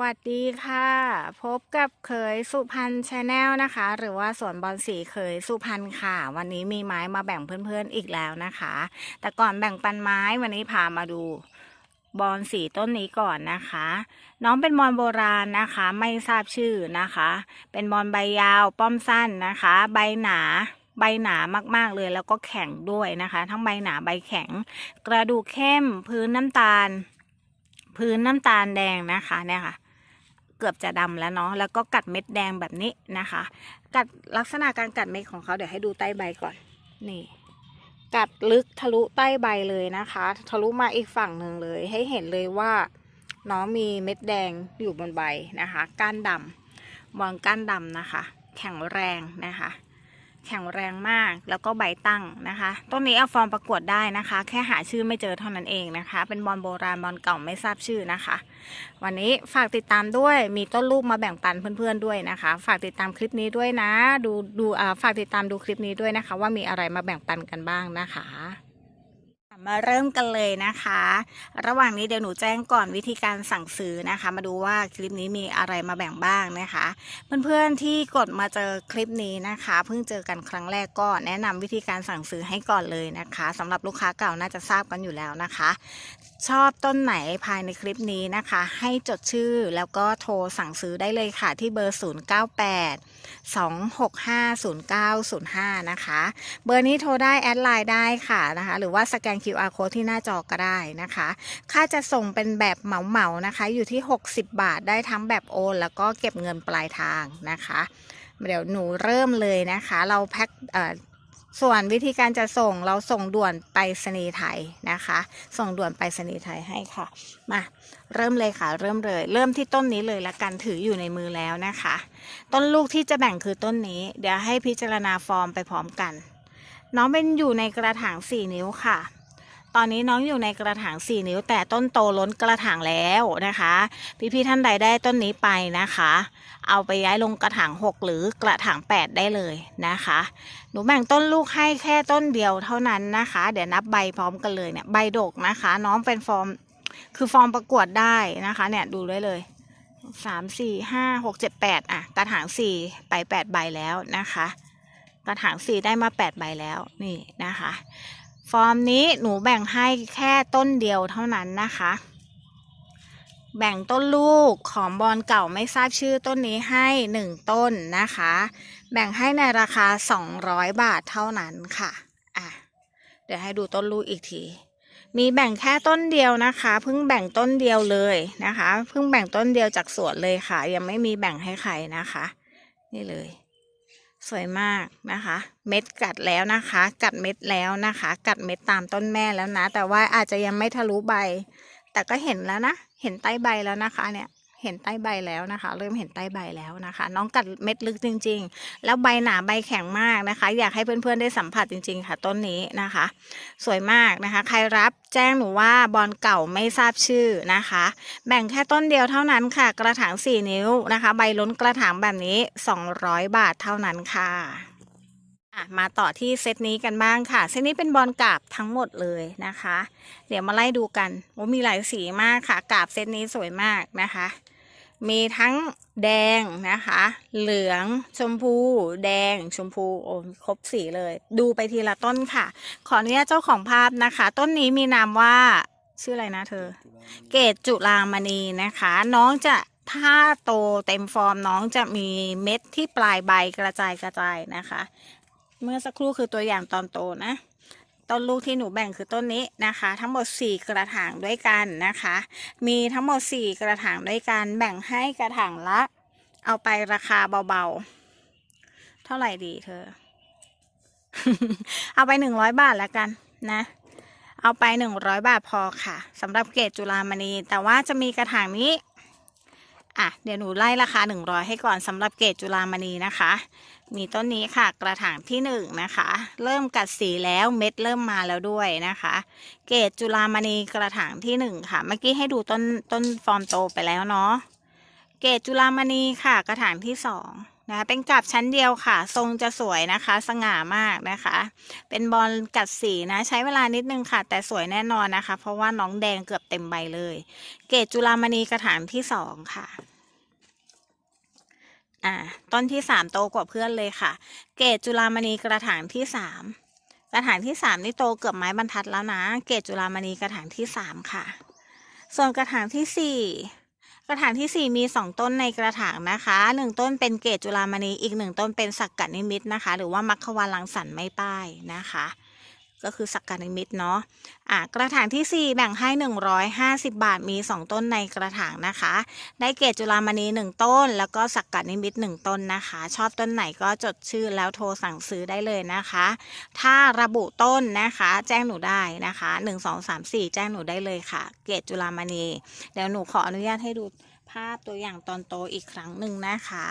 วัสดีค่ะ พบกับเคยสุพรรณชาแนลนะคะ หรือว่าสวนบอลสีเคยสุพรรณค่ะ วันนี้มีไม้มาแบ่งเพื่อนๆอีกแล้วนะคะ แต่ก่อนแบ่งปันไม้วันนี้พามาดูบอลสีต้นนี้ก่อนนะคะ น้องเป็นบอลโบราณนะคะ ไม่ทราบชื่อนะคะ เป็นบอลใบยาวป้อมสั้นนะคะ ใบหนาใบหนามากๆเลยแล้วก็แข็งด้วยนะคะ ทั้งใบหนาใบแข็ง กระดูกเข้มพื้นน้ำตาล พื้นน้ำตาลแดงนะคะเนี่ยค่ะ เกือบจะดำแล้วเนาะแล้วก็กัดเม็ดแดงแบบนี้นะคะ กัดลักษณะการกัดเม็ดของเขาเดี๋ยวให้ดูใต้ใบก่อนนี่ กัดลึกทะลุใต้ใบเลยนะคะ ทะลุมาอีกฝั่งหนึ่งเลย ให้เห็นเลยว่าน้องมีเม็ดแดงอยู่บนใบนะคะ ก้านดำมองก้านดำนะคะ แข็งแรงนะคะ แข็งแรงมากแล้วก็ใบตั้งนะคะ ต้นนี้เอาฟอร์มประกวดได้นะคะ แค่หาชื่อไม่เจอเท่านั้นเองนะคะ เป็นบอลโบราณบอลเก่าไม่ทราบชื่อนะคะ วันนี้ฝากติดตามด้วยมีต้นรูปมาแบ่งปันเพื่อนๆด้วยนะคะ ฝากติดตามคลิปนี้ด้วยนะ ดูดูฝากติดตามดูคลิปนี้ด้วยนะคะ ว่ามีอะไรมาแบ่งปันกันบ้างนะคะ มาเริ่มกันเลยนะคะ ระหว่างนี้เดี๋ยวหนูแจ้งก่อนวิธีการสั่งซื้อนะคะ มาดูว่าคลิปนี้มีอะไรมาแบ่งบ้างนะคะ เพื่อนๆที่กดมาเจอคลิปนี้นะคะ เพิ่งเจอกันครั้งแรกก็แนะนำวิธีการสั่งซื้อให้ก่อนเลยนะคะสำหรับลูกค้าเก่าน่าจะทราบกันอยู่แล้วนะคะ ชอบต้นไหนภายในคลิปนี้นะคะ ให้จดชื่อแล้วก็โทรสั่งซื้อได้เลยค่ะที่เบอร์ 098 2650905 นะคะ เบอร์นี้โทรได้แอดไลน์ได้ค่ะนะคะ หรือว่าสแกน QR code ที่หน้าจอก็ได้นะคะ ค่าจะส่งเป็นแบบเหมาๆนะคะ อยู่ที่ 60 บาทได้ทั้งแบบโอน แล้วก็เก็บเงินปลายทางนะคะ เดี๋ยวหนูเริ่มเลยนะคะ เราแพ็คส่วนวิธีการจะส่งเราส่งด่วนไปรษณีไทยนะคะ ส่งด่วนไปรษณีไทยให้ค่ะ มา เริ่มเลยค่ะเริ่มเลย เริ่มที่ต้นนี้เลยละกันถืออยู่ในมือแล้วนะคะ ต้นลูกที่จะแบ่งคือต้นนี้ เดี๋ยวให้พิจารณาฟอร์มไปพร้อมกัน น้องเป็นอยู่ในกระถาง4นิ้วค่ะ ตอนนี้น้องอยู่ในกระถาง4นิ้ว แต่ต้นโตล้นกระถางแล้วนะคะ พี่ๆท่านใดได้ต้นนี้ไปนะคะ เอาไปย้ายลงกระถาง6หรือกระถาง8ได้เลยนะคะ หนูแบ่งต้นลูกให้แค่ต้นเดียวเท่านั้นนะคะ เดี๋ยวนับใบพร้อมกันเลยเนี่ยใบดกนะคะ น้องเป็นฟอร์ม คือฟอร์มประกวดได้นะคะ เนี่ยดูได้เลยสามสี่ห้าหกเจ็ดแปดอะกระถางสี่ไปแปดใบแล้วนะคะ กระถางสี่ได้มาแปดใบแล้วนี่นะคะ ฟอร์มนี้หนูแบ่งให้แค่ต้นเดียวเท่านั้นนะคะ แบ่งต้นลูกของบอลเก่าไม่ทราบชื่อต้นนี้ให้หนึ่งต้นนะคะ แบ่งให้ในราคา200บาทเท่านั้นค่ะอะเดี๋ยวให้ดูต้นลูกอีกที มีแบ่งแค่ต้นเดียวนะคะเพิ่งแบ่งต้นเดียวเลยนะคะเพิ่งแบ่งต้นเดียวจากสวนเลยค่ะ ยังไม่มีแบ่งให้ใครนะคะ นี่เลย สวยมากนะคะ เม็ดกัดแล้วนะคะ กัดเม็ดแล้วนะคะ กัดเม็ดตามต้นแม่แล้วนะ แต่ว่าอาจจะยังไม่ทะลุใบ แต่ก็เห็นแล้วนะ เห็นใต้ใบแล้วนะคะเนี่ย เห็นใต้ใบแล้วนะคะ เริ่มเห็นใต้ใบแล้วนะคะ น้องกัดเม็ดลึกจริง ๆ แล้วใบหนาใบแข็งมากนะคะ อยากให้เพื่อนๆได้สัมผัสจริง ๆ ค่ะ ต้นนี้นะคะ สวยมากนะคะ ใครรับแจ้งหนูว่าบอลเก่าไม่ทราบชื่อนะคะ แบ่งแค่ต้นเดียวเท่านั้นค่ะ กระถาง 4 นิ้วนะคะ ใบล้นกระถางแบบนี้ 200 บาทเท่านั้นค่ะอะ มาต่อที่เซตนี้กันบ้างค่ะ เซตนี้เป็นบอลกาบทั้งหมดเลยนะคะ เดี๋ยวมาไล่ดูกันว่ามีหลายสีมากค่ะ กาบเซตนี้สวยมากนะคะ มีทั้งแดงนะคะ เหลืองชมพู แดงชมพูโอ้ครบสีเลย ดูไปทีละต้นค่ะ ขออนุญาตเจ้าของภาพนะคะ ต้นนี้มีนามว่าชื่ออะไรนะเธอ เกตจุลามณีนะคะ น้องจะถ้าโตเต็มฟอร์มน้องจะมีเม็ดที่ปลายใบกระจายกระจายนะคะ เมื่อสักครู่คือตัวอย่างตอนโตนะต้นลูกที่หนูแบ่งคือต้นนี้นะคะ ทั้งหมด 4 กระถางด้วยกันนะคะ มีทั้งหมด 4 กระถางด้วยกันแบ่งให้กระถางละ เอาไปราคาเบาๆ เท่าไหร่ดีเธอ เอาไป 100 บาทแล้วกันนะ เอาไป 100 บาทพอค่ะสำหรับเกรดจุฬามณีแต่ว่าจะมีกระถางนี้ อะเดี๋ยวหนูไล่ราคา 100 ให้ก่อนสำหรับเกตจุฬามณีนะคะ มีต้นนี้ค่ะกระถางที่หนึ่งนะคะ เริ่มกัดสีแล้วเม็ดเริ่มมาแล้วด้วยนะคะ เกตจุฬามณีกระถางที่หนึ่งค่ะเมื่อกี้ให้ดูต้นต้นฟอร์มโตไปแล้วเนาะเกตจุฬามณีค่ะกระถางที่สอง นะเป็นกาบชั้นเดียวค่ะ ทรงจะสวยนะคะ สง่ามากนะคะ เป็นบอลกัดสีนะ ใช้เวลานิดนึงค่ะ แต่สวยแน่นอนนะคะ เพราะว่าน้องแดงเกือบเต็มใบเลย เกรดจุลามณีกระถางที่สองค่ะอ่าต้นที่สามโตกว่าเพื่อนเลยค่ะ เกรดจุลามณีกระถางที่สามกระถางที่สามนี่โตเกือบไม้บรรทัดแล้วนะ เกรดจุลามณีกระถางที่สามค่ะ ส่วนกระถางที่สี่ กระถางที่สี่มีสองต้นในกระถางนะคะหนึ่งต้นเป็นเกตจุลามณีอีกหนึ่งต้นเป็นสักกัดนิมิตนะคะ หรือว่ามัคควานลังสันไม่ป้ายนะคะ ก็คือสักกัดนิมิตรเนาะอะกระถางที่สี่แบ่งให้หนึ่งร้อยห้าสิบาทมีสองต้นในกระถางนะคะ ได้เกรดจุลามณีหนึ่งต้น แล้วก็สักกัดนิมิตหนึ่งต้นนะคะ ชอบต้นไหนก็จดชื่อแล้วโทรสั่งซื้อได้เลยนะคะ ถ้าระบุต้นนะคะ แจ้งหนูได้นะคะหนึ่งสองสามสี่แจ้งหนูได้เลยค่ะ เกรดจุลามณี เดี๋ยวหนูขออนุญาตให้ดูภาพตัวอย่างตอนโตอีกครั้งหนึ่งนะคะ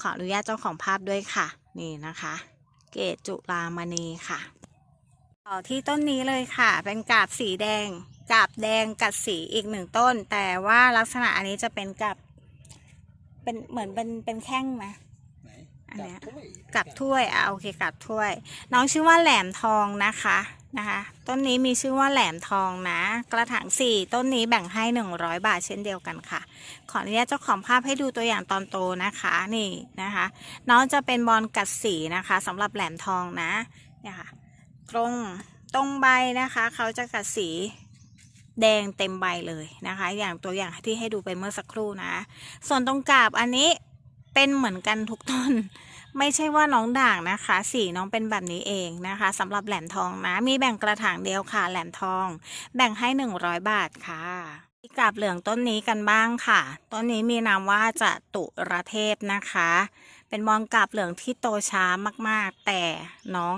ขออนุญาตเจ้าของภาพด้วยค่ะ นี่นะคะ เกรดจุลามณีค่ะ ต่อที่ต้นนี้เลยค่ะ เป็นกาบสีแดง กาบแดงกัดสีอีกหนึ่งต้น แต่ว่าลักษณะอันนี้จะเป็นกับเป็นเหมือนเป็นเป็นแข้งไหมไหนอันเนี้ยจับถ้วยกับถ้วยอะโอเคกับถ้วย น้องชื่อว่าแหลมทองนะคะนะคะ ต้นนี้มีชื่อว่าแหลมทองนะ กระถางสี่ต้นนี้แบ่งให้หนึ่งร้อยบาทเช่นเดียวกันค่ะ ขออนุญาตเจ้าของภาพให้ดูตัวอย่างตอนโตนะคะนี่นะคะ น้องจะเป็นบอลกัดสีนะคะสำหรับแหลมทองนะเนี่ยค่ะ ตรงตรงใบนะคะเขาจะกัดสีแดงเต็มใบเลยนะคะ อย่างตัวอย่างที่ให้ดูไปเมื่อสักครู่นะ ส่วนตรงกาบอันนี้เป็นเหมือนกันทุกต้น ไม่ใช่ว่าน้องด่างนะคะ สีน้องเป็นแบบนี้เองนะคะสำหรับแหลมทองนะ มีแบ่งกระถางเดียวค่ะแหลมทอง แบ่งให้ 100 บาทค่ะกาบเหลืองต้นนี้กันบ้างค่ะต้นนี้มีนามว่าจะตุระเทพนะคะ เป็นบอลกาบเหลืองที่โตช้ามากๆ แต่น้อง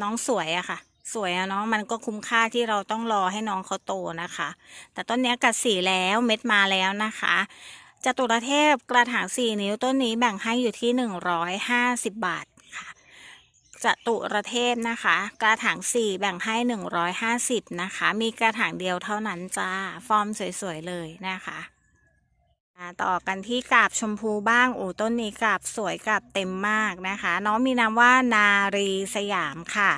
น้องสวยอะค่ะ สวยอะเนาะมันก็คุ้มค่าที่เราต้องรอให้น้องเขาโตนะคะ แต่ต้นนี้กัดสีแล้วเม็ดมาแล้วนะคะจตุรเทพกระถางสี่นิ้วต้นนี้แบ่งให้อยู่ที่หนึ่งร้อยห้าสิบบาทค่ะจตุรเทพนะคะ กระถางสี่แบ่งให้หนึ่งร้อยห้าสิบนะคะ มีกระถางเดียวเท่านั้นจ้าฟอร์มสวยๆเลยนะคะ ต่อกันที่กาบชมพูบ้างโอ้ต้นนี้กาบสวยกาบเต็มมากนะคะ น้องมีนามว่านารีสยามค่ะ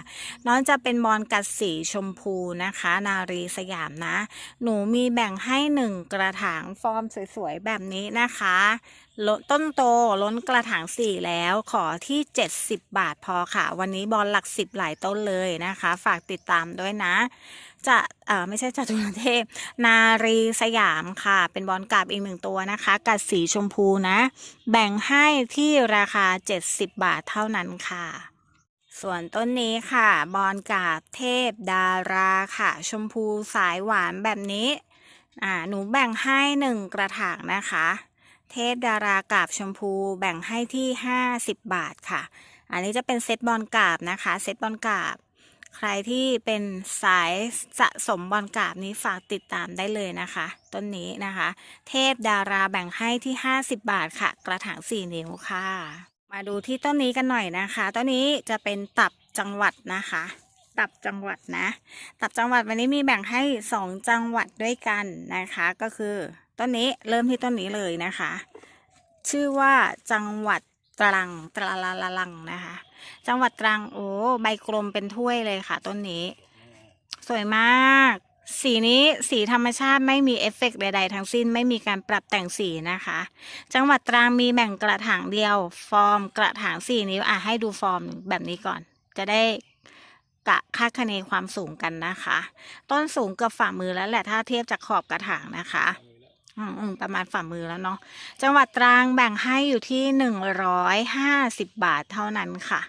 น้องจะเป็นบอลกัดสีชมพูนะคะ นารีสยามนะ หนูมีแบ่งให้หนึ่งกระถางฟอร์มสวยๆแบบนี้นะคะลดต้นโตล้นกระถางสี่แล้วขอที่ 70 บาทพอค่ะ วันนี้บอลหลักสิบหลายต้นเลยนะคะ ฝากติดตามด้วยนะ จะอ่อไม่ใช่จตุรเทพ นารีสยามค่ะ เป็นบอลกาบอีกหนึ่งตัวนะคะกัดสีชมพูนะ แบ่งให้ที่ราคา 70 บาทเท่านั้นค่ะ ส่วนต้นนี้ค่ะ บอลกาบเทพดาราค่ะ ชมพูสายหวานแบบนี้อ่าหนูแบ่งให้หนึ่งกระถางนะคะ เทพดารากาบชมพูแบ่งให้ที่ 50 บาทค่ะ อันนี้จะเป็นเซตบอลกาบนะคะ เซตบอลกาบ ใครที่เป็นสายสะสมบอลกาบนี้ฝากติดตามได้เลยนะคะ ต้นนี้นะคะ เทพดาราแบ่งให้ที่ 50 บาทค่ะ กระถาง4นิ้วค่ะ มาดูที่ต้นนี้กันหน่อยนะคะ ต้นนี้จะเป็นตับจังหวัดนะคะตับจังหวัดนะ ตับจังหวัดวันนี้มีแบ่งให้ 2 จังหวัดด้วยกันนะคะ ก็คือต้นนี้เริ่มที่ต้นนี้เลยนะคะ ชื่อว่าจังหวัดตรังตราลาลาลังนะคะ จังหวัดตรังโอ้ใบกลมเป็นถ้วยเลยค่ะ ต้นนี้ สวยมาก สีนี้สีธรรมชาติไม่มีเอฟเฟกใด ๆ ทั้งสิ้นไม่มีการปรับแต่งสีนะคะ จังหวัดตรังมีแบ่งกระถางเดียว ฟอร์มกระถางสี่นิ้วอะให้ดูฟอร์มแบบนี้ก่อน จะได้กะค่าคะเนความสูงกันนะคะ ต้นสูงเกือบฝ่ามือแล้วแหละถ้าเทียบจากขอบกระถางนะคะอืมอืมประมาณฝ่ามือแล้วเนาะจังหวัดตรังแบ่งให้อยู่ที่หนึ่งร้อยห้าสิบบาทเท่านั้นค่ะ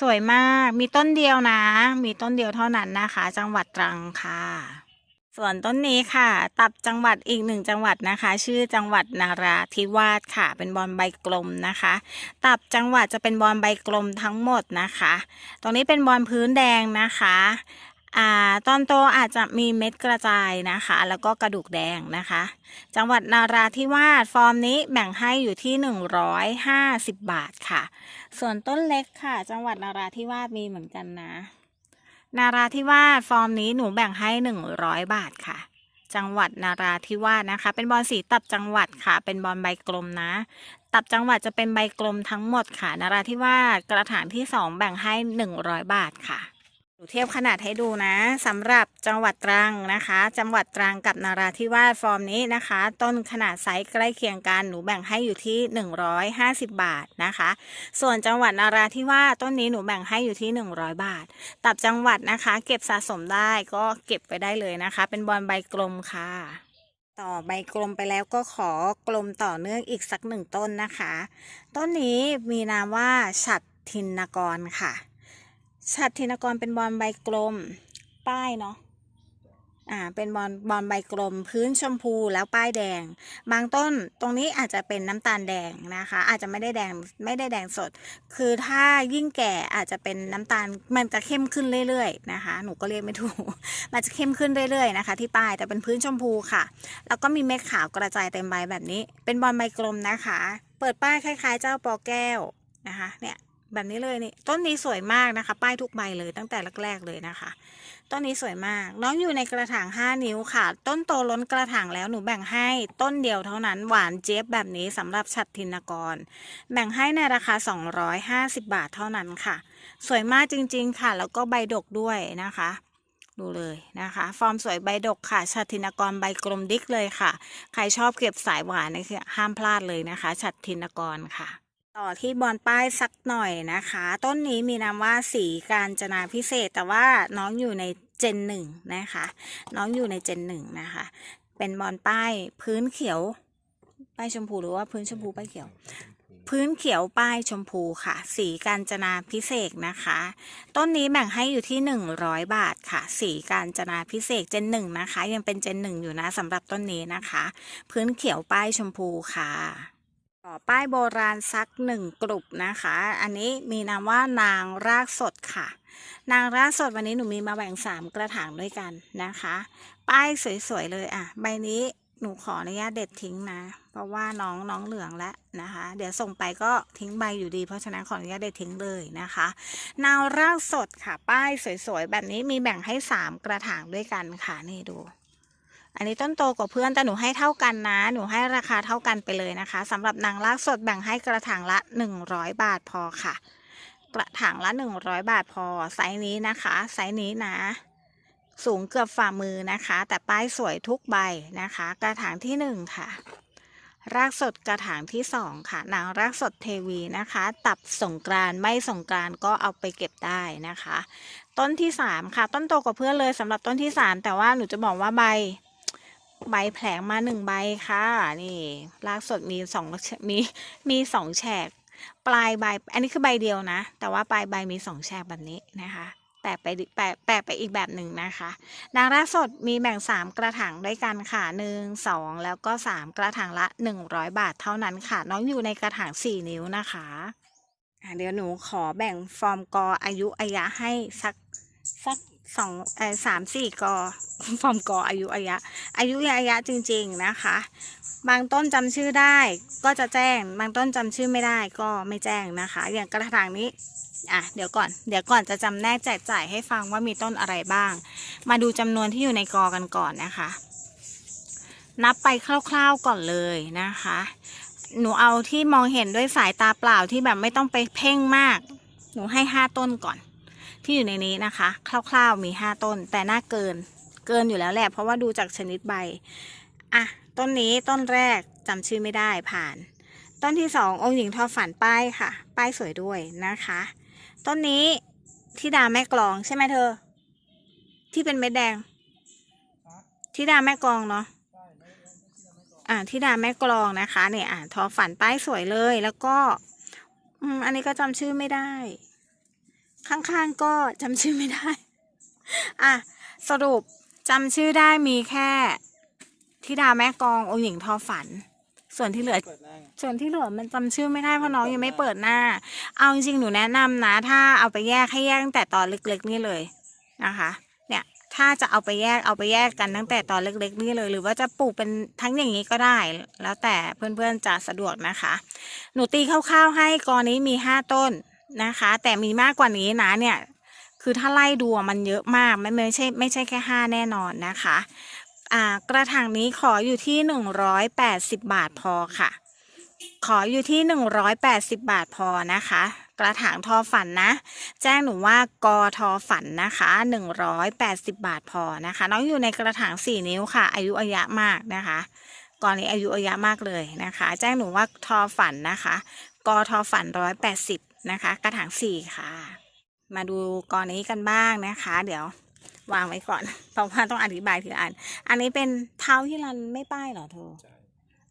สวยมาก มีต้นเดียวนะ มีต้นเดียวเท่านั้นนะคะ จังหวัดตรังค่ะ ส่วนต้นนี้ค่ะ ตับจังหวัดอีกหนึ่งจังหวัดนะคะ ชื่อจังหวัดนาราธิวาสค่ะ เป็นบอลใบกลมนะคะ ตับจังหวัดจะเป็นบอลใบกลมทั้งหมดนะคะ ตรงนี้เป็นบอลพื้นแดงนะคะ อ่าตอนโตอาจจะมีเม็ดกระจายนะคะ แล้วก็กระดูกแดงนะคะ จังหวัดนาราธิวาสฟอร์มนี้แบ่งให้อยู่ที่ 150 บาทค่ะ ส่วนต้นเล็กค่ะ จังหวัดนาราธิวาสมีเหมือนกันนะ นาราธิวาสฟอร์มนี้หนูแบ่งให้ 100 บาทค่ะ จังหวัดนาราธิวาสนะคะ เป็นบอลสีตับจังหวัดค่ะ เป็นบอลใบกลมนะ ตับจังหวัดจะเป็นใบกลมทั้งหมดค่ะ นาราธิวาสกระถางที่ 2 แบ่งให้ 100 บาทค่ะ หนูเทียบขนาดให้ดูนะสำหรับจังหวัดตรังนะคะ จังหวัดตรังกับนาราธิวาสฟอร์มนี้นะคะ ต้นขนาดไซส์ใกล้เคียงกันหนูแบ่งให้อยู่ที่ 150 บาทนะคะ ส่วนจังหวัดนาราธิวาสต้นนี้หนูแบ่งให้อยู่ที่ 100 บาท ตับจังหวัดนะคะ เก็บสะสมได้ก็เก็บไปได้เลยนะคะ เป็นบอลใบกลมค่ะต่อใบกลมไปแล้วก็ขอกลมต่อเนื่องอีกสักหนึ่งต้นนะคะ ต้นนี้มีนามว่าฉัดทินกรค่ะ ฉัดทินกรเป็นบอลใบกลม ป้ายเนาะอ่าเป็นบอลบอลใบกลม พื้นชมพูแล้วป้ายแดง บางต้นตรงนี้อาจจะเป็นน้ำตาลแดงนะคะ อาจจะไม่ได้แดงไม่ได้แดงสด คือถ้ายิ่งแก่อาจจะเป็นน้ำตาลมันจะเข้มขึ้นเรื่อยๆนะคะ หนูก็เรียกไม่ถูก มันจะเข้มขึ้นเรื่อยๆนะคะ ที่ป้ายแต่เป็นพื้นชมพูค่ะ แล้วก็มีเม็ดขาวกระจายเต็มใบแบบนี้ เป็นบอลใบกลมนะคะ เปิดป้ายคล้าย ๆ เจ้าปอแก้วนะคะเนี่ย แบบนี้เลยนี่ต้นนี้สวยมากนะคะ ป้ายทุกใบเลยตั้งแต่แรกๆเลยนะคะ ต้นนี้สวยมาก น้องอยู่ในกระถาง 5 นิ้วค่ะ ต้นโตล้นกระถางแล้วหนูแบ่งให้ต้นเดียวเท่านั้นหวานเจี๊ยบแบบนี้สำหรับฉัดทินกร แบ่งให้ในราคา 250 บาทเท่านั้นค่ะ สวยมากจริง ๆ ค่ะ แล้วก็ใบดกด้วยนะคะดูเลยนะคะ ฟอร์มสวยใบดกค่ะฉัดทินกรใบกลมดิกเลยค่ะ ใครชอบเก็บสายหวานนี่คือห้ามพลาดเลยนะคะฉัดทินกรค่ะ ต่อที่บอลป้ายสักหน่อยนะคะ ต้นนี้มีนามว่าสีการจนาพิเศษ แต่ว่าน้องอยู่ในเจนหนึ่งนะคะ น้องอยู่ในเจนหนึ่งนะคะ เป็นบอลป้ายพื้นเขียวป้ายชมพูหรือว่าพื้นชมพูป้ายเขียว พื้นเขียวป้ายชมพูค่ะ สีการจนาพิเศษนะคะ ต้นนี้แบ่งให้อยู่ที่ 100 บาทค่ะ สีการจนาพิเศษเจนหนึ่งนะคะ ยังเป็นเจนหนึ่งอยู่นะสำหรับต้นนี้นะคะ พื้นเขียวป้ายชมพูค่ะ ป้ายโบราณสักหนึ่งกลุ่มนะคะ อันนี้มีนามว่านางรากสดค่ะ นางรากสดวันนี้หนูมีมาแบ่งสามกระถางด้วยกันนะคะ ป้ายสวยๆเลยอะ ใบนี้หนูขออนุญาตเด็ดทิ้งนะ เพราะว่าน้องน้องเหลืองแล้วนะคะ เดี๋ยวส่งไปก็ทิ้งใบอยู่ดี เพราะฉะนั้นขออนุญาตเด็ดทิ้งเลยนะคะนาวรากสดค่ะ ป้ายสวยๆ แบบนี้มีแบ่งให้สามกระถางด้วยกันค่ะนี่ดู อันนี้ต้นโตกว่าเพื่อนแต่หนูให้เท่ากันนะ หนูให้ราคาเท่ากันไปเลยนะคะสำหรับนางรากสดแบ่งให้กระถางละ 100 บาทพอค่ะ กระถางละ 100 บาทพอไซส์นี้นะคะไซส์นี้นะ สูงเกือบฝ่ามือนะคะ แต่ป้ายสวยทุกใบนะคะ กระถางที่หนึ่งค่ะ รากสดกระถางที่สองค่ะนางรากสดเทวีนะคะ ตับสงกรานไม่สงกรานก็เอาไปเก็บได้นะคะ ต้นที่สามค่ะ ต้นโตกว่าเพื่อนเลยสำหรับต้นที่สามแต่ว่าหนูจะบอกว่าใบ ใบแผลงมาหนึ่งใบค่ะ นี่รากสดมีสองมีมีสองแฉก ปลายใบ อันนี้คือใบเดียวนะ แต่ว่าปลายใบมีสองแฉกแบบนี้นะคะแปะไปแปะแปะไปอีกแบบหนึ่งนะคะนางรากสดมีแบ่งสามกระถางด้วยกันค่ะหนึ่งสองแล้วก็สามกระถางละหนึ่งร้อยบาทเท่านั้นค่ะ น้องอยู่ในกระถางสี่นิ้วนะคะอะเดี๋ยวหนูขอแบ่งฟอร์มกออายุอายะให้สักสัก สองเออสามสี่กอฟอร์มกออายุอายะ อายุอายะจริง ๆนะคะ บางต้นจำชื่อได้ก็จะแจ้ง บางต้นจำชื่อไม่ได้ก็ไม่แจ้งนะคะ อย่างกระถางนี้อะเดี๋ยวก่อนเดี๋ยวก่อนจะจำแนกแจกจ่ายให้ฟังว่ามีต้นอะไรบ้าง มาดูจำนวนที่อยู่ในกอกันก่อนนะคะ นับไปคร่าวๆก่อนเลยนะคะ หนูเอาที่มองเห็นด้วยสายตาเปล่าที่แบบไม่ต้องไปเพ่งมาก หนูให้ห้าต้นก่อน ที่อยู่ในนี้นะคะ คร่าวๆมีห้าต้น แต่น่าเกินเกินอยู่แล้วแหละเพราะว่าดูจากชนิดใบอะต้นนี้ต้นแรกจำชื่อไม่ได้ผ่าน ต้นที่สององค์หญิงทอฝันป้ายค่ะ ป้ายสวยด้วยนะคะ ต้นนี้ที่ดาแม่กลองใช่ไหมเธอ ที่เป็นเม็ดแดงที่ดาแม่กลองเนาะอ่าที่ดาแม่กลองนะคะเนี่ยอ่าทอฝันป้ายสวยเลยแล้วก็ อืมอันนี้ก็จำชื่อไม่ได้ ข้างๆก็จำชื่อไม่ได้ อะ สรุปจำชื่อได้มีแค่ที่ดาแม่กลององค์หญิงทอฝัน ส่วนที่เหลือเปิดหน้าไงส่วนที่เหลือมันจำชื่อไม่ได้เพราะน้องยังไม่เปิดหน้า เอาจริงๆหนูแนะนำนะ ถ้าเอาไปแยกให้แยกตั้งแต่ตอนเล็กๆนี่เลยนะคะ เนี่ยถ้าจะเอาไปแยกเอาไปแยกกันตั้งแต่ตอนเล็กๆนี่เลย หรือว่าจะปลูกเป็นทั้งอย่างนี้ก็ได้ แล้วแต่เพื่อนๆจะสะดวกนะคะ หนูตีคร่าวๆให้กอนี้มีห้าต้น นะคะ แต่มีมากกว่านี้นะเนี่ย คือถ้าไล่ดูมันเยอะมากไม่ไม่ใช่ไม่ใช่แค่ห้าแน่นอนนะคะอ่ากระถางนี้ขออยู่ที่หนึ่งร้อยแปดสิบบาทพอค่ะ ขออยู่ที่หนึ่งร้อยแปดสิบบาทพอนะคะ กระถางทอฝันนะ แจ้งหนูว่ากอทอฝันนะคะหนึ่งร้อยแปดสิบบาทพอนะคะ น้องอยู่ในกระถางสี่นิ้วค่ะ อายุอายะมากนะคะก่อนี้อายุอายะมากเลยนะคะ แจ้งหนูว่าทอฝันนะคะ กอทอฝันร้อยแปดสิบ นะคะ กระถางสี่ค่ะ มาดูกอนี้กันบ้างนะคะ เดี๋ยววางไว้ก่อน เพราะว่าต้องอธิบายทีละอัน อันนี้เป็นเท้าที่รันไม่ป้ายเหรอเธอใช่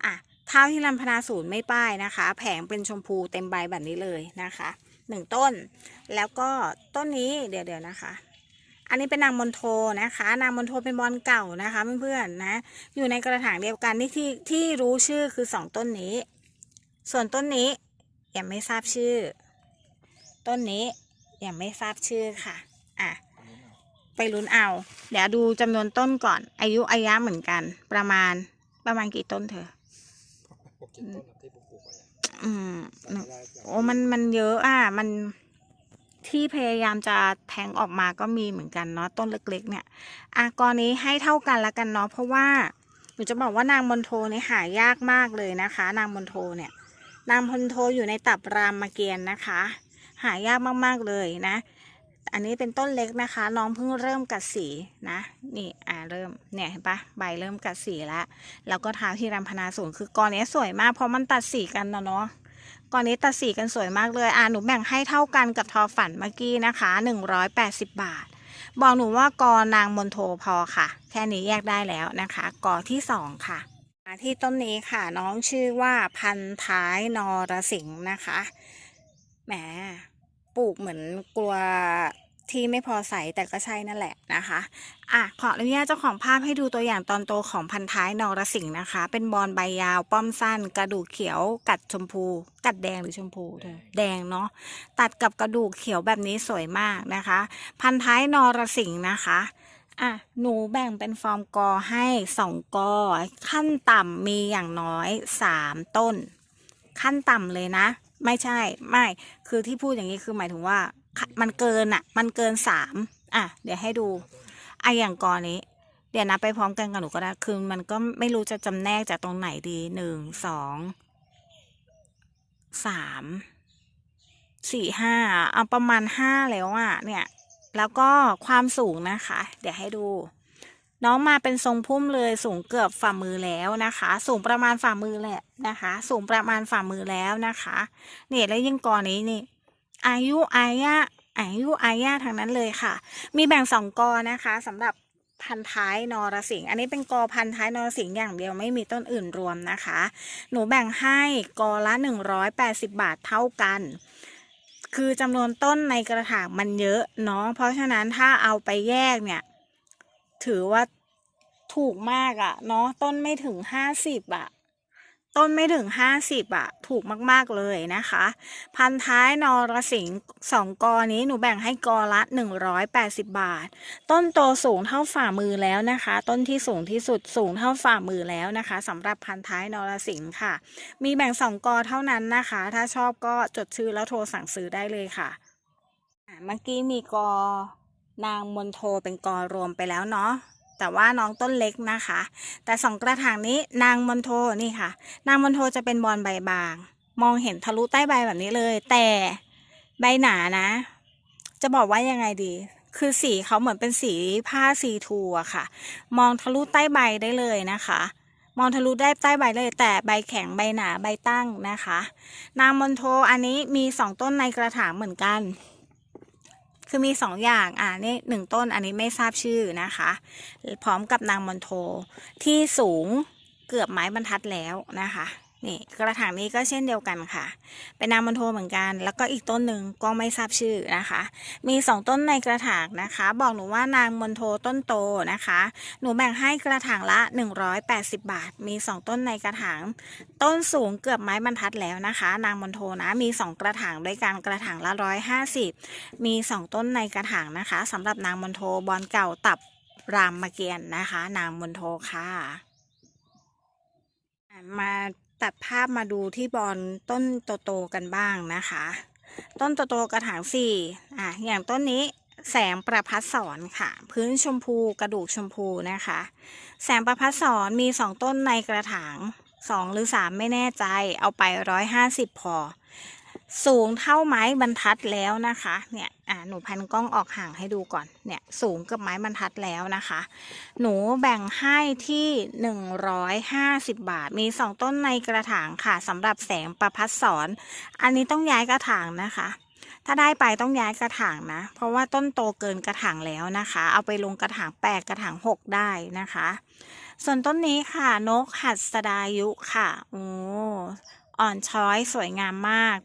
อะเท้าที่รันพนาศูนย์ไม่ป้ายนะคะ แผงเป็นชมพูเต็มใบแบบนี้เลยนะคะหนึ่งต้น แล้วก็ต้นนี้เดี๋ยวเดี๋ยวนะคะ อันนี้เป็นนางมณโทนะคะ นางมณโทเป็นบอลเก่านะคะเพื่อนๆนะ อยู่ในกระถางเดียวกันที่ที่ที่รู้ชื่อคือสองต้นนี้ ส่วนต้นนี้ยังไม่ทราบชื่อ ต้นนี้ยังไม่ทราบชื่อค่ะ อะ ไปลุ้นเอา เดี๋ยวดูจำนวนต้นก่อน อายุอายะเหมือนกัน ประมาณประมาณกี่ต้นเธอะอืมโอ้มันมันเยอะอะ มันที่พยายามจะแทงออกมาก็มีเหมือนกันเนาะต้นเล็กๆ เนี่ยอะกรนี้ให้เท่ากันละกันเนาะเพราะว่าหนูจะบอกว่านางมณโทเนี่ยหายากมากเลยนะคะ นางมณโทเนี่ย นางมณโทอยู่ในตับรามเกียรตินะคะ หายากมากๆเลยนะ อันนี้เป็นต้นเล็กนะคะ น้องเพิ่งเริ่มกัดสีนะ นี่อ่าเริ่มเนี่ยเห็นปะใบเริ่มกัดสีแล้วแล้วก็เท้าที่รำพนาศูนย์คือกรนี้สวยมากเพราะมันตัดสีกันเนาะเนาะก่อนนี้ตัดสีกันสวยมากเลย อ่าหนูแบ่งให้เท่ากันกับทอฝันเมื่อกี้นะคะ 180 บาท บอกหนูว่ากอนางมนโทพอค่ะ แค่นี้แยกได้แล้วนะคะ กอที่สองค่ะ ที่ต้นนี้ค่ะน้องชื่อว่าพันท้ายนรสิงห์นะคะ แหมปลูกเหมือนกลัวที่ไม่พอใส่แต่ก็ใช่นั่นแหละนะคะ อะขออนุญาตเจ้าของภาพให้ดูตัวอย่างตอนโตของพันท้ายนรสิงห์นะคะ เป็นบอลใบยาว ป้อมสั้น กระดูกเขียว กัดชมพู กัดแดงหรือชมพูเธอแดงเนาะตัดกับกระดูกเขียวแบบนี้สวยมากนะคะ พันท้ายนรสิงห์นะคะอะหนูแบ่งเป็นฟอร์มกอให้สองกอขั้นต่ำมีอย่างน้อยสามต้น ขั้นต่ำเลยนะ ไม่ใช่ไม่ คือที่พูดอย่างนี้คือหมายถึงว่า มันเกินอะ มันเกินสามอะ เดี๋ยวให้ดูไออย่างกอนี้ เดี๋ยวนับไปพร้อมกันกับหนูก็ได้ คือมันก็ไม่รู้จะจำแนกจากตรงไหนดีหนึ่งสองสามสี่ห้าเอาประมาณห้าแล้วอะเนี่ย แล้วก็ความสูงนะคะ เดี๋ยวให้ดู น้องมาเป็นทรงพุ่มเลยสูงเกือบฝ่ามือแล้วนะคะ สูงประมาณฝ่ามือแหละนะคะ สูงประมาณฝ่ามือแล้วนะคะเนี่ยแล้วยิ่งกอนี้นี่ อายุอายะอายุอายะทางนั้นเลยค่ะ มีแบ่งสองกอนะคะสำหรับพันท้ายนรสิงห์อันนี้เป็นกอพันท้ายนรสิงห์อย่างเดียวไม่มีต้นอื่นรวมนะคะ หนูแบ่งให้กอละ 180 บาทเท่ากัน คือจำนวนต้นในกระถางมันเยอะเนาะเพราะฉะนั้นถ้าเอาไปแยกเนี่ย ถือว่าถูกมากอะเนาะต้นไม่ถึง50อะต้นไม่ถึง50อะถูกมาก ๆ เลยนะคะ พันท้ายนรสิงห์สองกอนี้หนูแบ่งให้กอละ180บาท ต้นโตสูงเท่าฝ่ามือแล้วนะคะ ต้นที่สูงที่สุดสูงเท่าฝ่ามือแล้วนะคะสำหรับพันท้ายนรสิงห์ค่ะ มีแบ่งสองกอเท่านั้นนะคะ ถ้าชอบก็จดชื่อแล้วโทรสั่งซื้อได้เลยค่ะเมื่อกี้มีกอ นางมนโทเป็นกอรวมไปแล้วเนาะแต่ว่าน้องต้นเล็กนะคะ แต่สองกระถางนี้นางมนโทนี่ค่ะ นางมนโทจะเป็นบอลใบบาง มองเห็นทะลุใต้ใบแบบนี้เลย แต่ใบหนานะ จะบอกว่ายังไงดี คือสีเขาเหมือนเป็นสีผ้าซีทูอะค่ะ มองทะลุใต้ใบได้เลยนะคะ มองทะลุได้ใต้ใบเลยแต่ใบแข็งใบหนาใบตั้งนะคะ นางมณโทอันนี้มีสองต้นในกระถางเหมือนกัน คือมีสองอย่าง อ่านี่หนึ่งต้นอันนี้ไม่ทราบชื่อนะคะ พร้อมกับนางมอนโทที่สูงเกือบไม้บรรทัดแล้วนะคะ นี่กระถางนี้ก็เช่นเดียวกันค่ะ เป็นนางมณโทเหมือนกัน แล้วก็อีกต้นหนึ่งก็ไม่ทราบชื่อนะคะ มีสองต้นในกระถางนะคะ บอกหนูว่านางมณโทต้นโตนะคะ หนูแบ่งให้กระถางละ 180 บาท มี 2 ต้นในกระถาง ต้นสูงเกือบไม้บรรทัดแล้วนะคะ นางมณโทนะมี 2 กระถางด้วยกันกระถางละ 150 มี 2 ต้นในกระถางนะคะสำหรับนางมณโทบอลเก่าตับรามเกียรตินะคะ นางมณโทค่ะมา ตัดภาพมาดูที่บอลต้นโตๆกันบ้างนะคะ ต้นโตๆกระถางสี่อะอย่างต้นนี้แสงประพัดสอนค่ะ พื้นชมพูกระดูกชมพูนะคะ แสงประพัดสอนมีสองต้นในกระถางสองหรือสามไม่แน่ใจ เอาไปร้อยห้าสิบพอ สูงเท่าไม้บรรทัดแล้วนะคะ เนี่ยอ่าหนูแพนกล้องออกห่างให้ดูก่อน เนี่ยสูงกับไม้บรรทัดแล้วนะคะ หนูแบ่งให้ที่หนึ่งร้อยห้าสิบบาท มีสองต้นในกระถางค่ะสำหรับแสงประพัดสอนอันนี้ต้องย้ายกระถางนะคะ ถ้าได้ไปต้องย้ายกระถางนะ เพราะว่าต้นโตเกินกระถางแล้วนะคะ เอาไปลงกระถางแปดกระถางหกได้นะคะ ส่วนต้นนี้ค่ะนกหัดสดายุค่ะ โอ้ อ่อนช้อยสวยงามมาก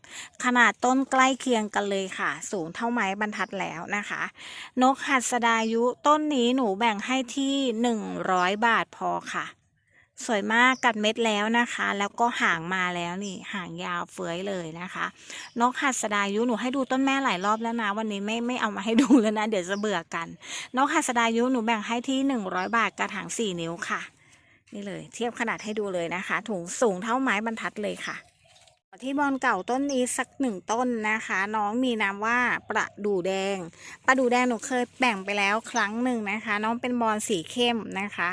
ขนาดต้นใกล้เคียงกันเลยค่ะ สูงเท่าไม้บรรทัดแล้วนะคะ นกหัสดายุต้นนี้หนูแบ่งให้ที่หนึ่งร้อยบาทพอค่ะ สวยมากกัดเม็ดแล้วนะคะ แล้วก็หางมาแล้วนี่หางยาวเฟื้อยเลยนะคะ นกหัสดายุหนูให้ดูต้นแม่หลายรอบแล้วนะ วันนี้ไม่ไม่เอามาให้ดูแล้วนะ เดี๋ยวจะเบื่อกัน นกหัสดายุหนูแบ่งให้ที่หนึ่งร้อยบาทกระถางสี่นิ้วค่ะ นี่เลย เทียบขนาดให้ดูเลยนะคะ ถุงสูงเท่าไม้บรรทัดเลยค่ะ ที่บอลเก่าต้นนี้สักหนึ่งต้นนะคะ น้องมีนามว่าประดู่แดง ประดู่แดงหนูเคยแบ่งไปแล้วครั้งหนึ่งนะคะ น้องเป็นบอลสีเข้มนะคะ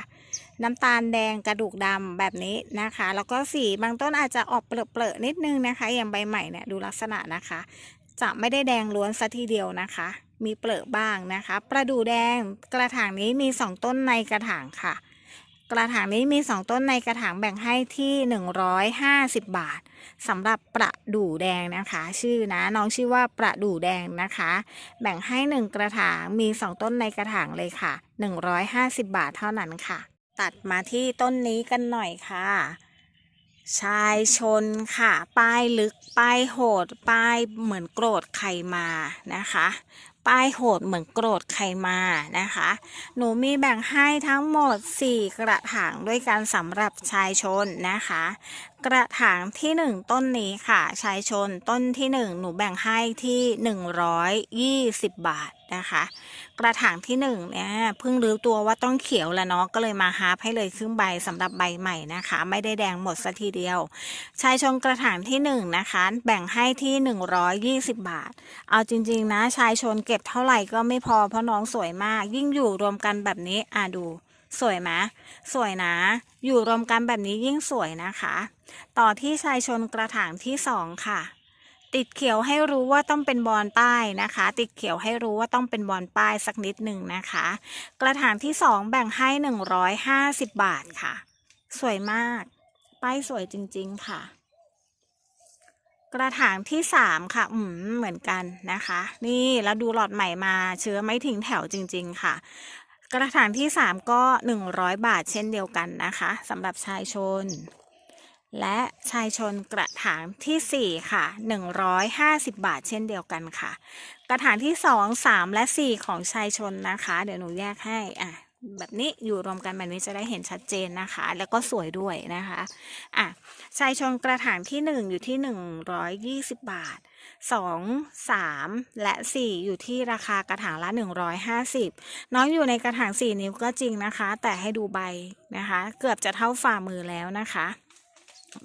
น้ำตาลแดงกระดูกดำแบบนี้นะคะ แล้วก็สีบางต้นอาจจะออกเปรอะๆนิดนึงนะคะ อย่างใบใหม่เนี่ยดูลักษณะนะคะ จะไม่ได้แดงล้วนซะทีเดียวนะคะมีเปลือกบ้างนะคะ ประดู่แดงกระถางนี้มีสองต้นในกระถางค่ะ กระถางนี้มีสองต้นในกระถางแบ่งให้ที่หนึ่งร้อยห้าสิบบาทสำหรับประดู่แดงนะคะ ชื่อนะน้องชื่อว่าประดู่แดงนะคะ แบ่งให้หนึ่งกระถางมีสองต้นในกระถางเลยค่ะหนึ่งร้อยห้าสิบบาทเท่านั้นค่ะ ตัดมาที่ต้นนี้กันหน่อยค่ะ ชายชนค่ะ ป้ายลึก ป้ายโหด ป้ายเหมือนโกรธใครมานะคะ ป้ายโหดเหมือนโกรธใครมานะคะ หนูมีแบ่งให้ทั้งหมด 4 กระถางด้วยกันสำหรับชายชนนะคะ กระถางทีหนึ่1 ต้นนี้ค่ะชายชนต้นที่ 1 หนูแบ่งให้ที่ 120 บาทนะคะ กระถางที่1เนี่ยเพิ่งรู้ตัวว่าต้องเขียวแล้วเนาะก็เลยมาฮาร์ปให้เลยครึ่งใบสำหรับใบใหม่นะคะ ไม่ได้แดงหมดสัทีเดียว ชายชนกระถางที่1นะคะแบ่งให้ที่ 120 บาท เอาจริง ๆ นะชายชนเก็บเท่าไหร่ก็ไม่พอเพราะน้องสวยมาก ยิ่งอยู่รวมกันแบบนี้อะดู สวยไหมสวยนะ อยู่รวมกันแบบนี้ยิ่งสวยนะคะ ต่อที่ชายชนกระถางที่สองค่ะ ติดเขียวให้รู้ว่าต้องเป็นบอลป้ายนะคะ ติดเขียวให้รู้ว่าต้องเป็นบอลป้ายสักนิดหนึ่งนะคะ กระถางที่สองแบ่งให้หนึ่งร้อยห้าสิบบาทค่ะ สวยมาก ป้ายสวยจริงๆค่ะกระถางที่สามค่ะ อืม เหมือนกันนะคะ นี่แล้วดูหลอดใหม่มา เชื้อไม่ทิ้งแถวจริง ๆ ค่ะ กระถางที่สามก็หนึ่งร้อยบาทเช่นเดียวกันนะคะสำหรับชายชน และชายชนกระถางที่สี่ค่ะหนึ่งร้อยห้าสิบบาทเช่นเดียวกันค่ะ กระถางที่สองสามและสี่ของชายชนนะคะ เดี๋ยวหนูแยกให้อะแบบนี้อยู่รวมกันแบบนี้จะได้เห็นชัดเจนนะคะ แล้วก็สวยด้วยนะคะอะชายชนกระถางที่หนึ่งอยู่ที่หนึ่งร้อยยี่สิบบาท สองสามและสี่อยู่ที่ราคากระถางละหนึ่งร้อยห้าสิบน้องอยู่ในกระถางสี่นิ้วก็จริงนะคะ แต่ให้ดูใบนะคะ เกือบจะเท่าฝ่ามือแล้วนะคะ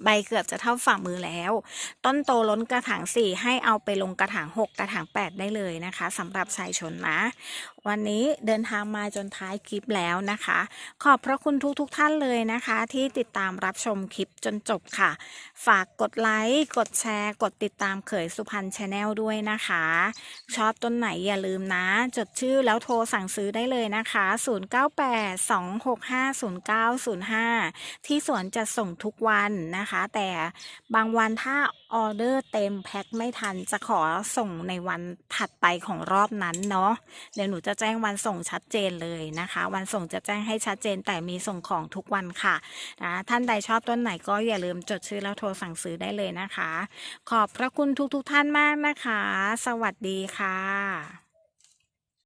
ใบเกือบจะเท่าฝ่ามือแล้ว ต้นโตล้นกระถางสี่ให้เอาไปลงกระถางหกกระถางแปดได้เลยนะคะสำหรับชายชนนะ วันนี้เดินทางมาจนท้ายคลิปแล้วนะคะ ขอบพระคุณทุกทุกๆท่านเลยนะคะ ที่ติดตามรับชมคลิปจนจบค่ะ ฝากกดไลค์กดแชร์ กดติดตามเขยสุพรรณชาแนลด้วยนะคะ ชอบต้นไหนอย่าลืมนะ จดชื่อแล้วโทรสั่งซื้อได้เลยนะคะ 0982650905 ที่สวนจะส่งทุกวันนะคะ แต่บางวันถ้าออเดอร์เต็มแพ็คไม่ทันจะขอส่งในวันถัดไปของรอบนั้นเนาะเดี๋ยวหนูจะแจ้งวันส่งชัดเจนเลยนะคะ วันส่งจะแจ้งให้ชัดเจนแต่มีส่งของทุกวันค่ะนะท่านใดชอบต้นไหนก็อย่าลืมจดชื่อแล้วโทรสั่งซื้อได้เลยนะคะ ขอบพระคุณทุกๆทท่านมากนะคะ สวัสดีค่ะ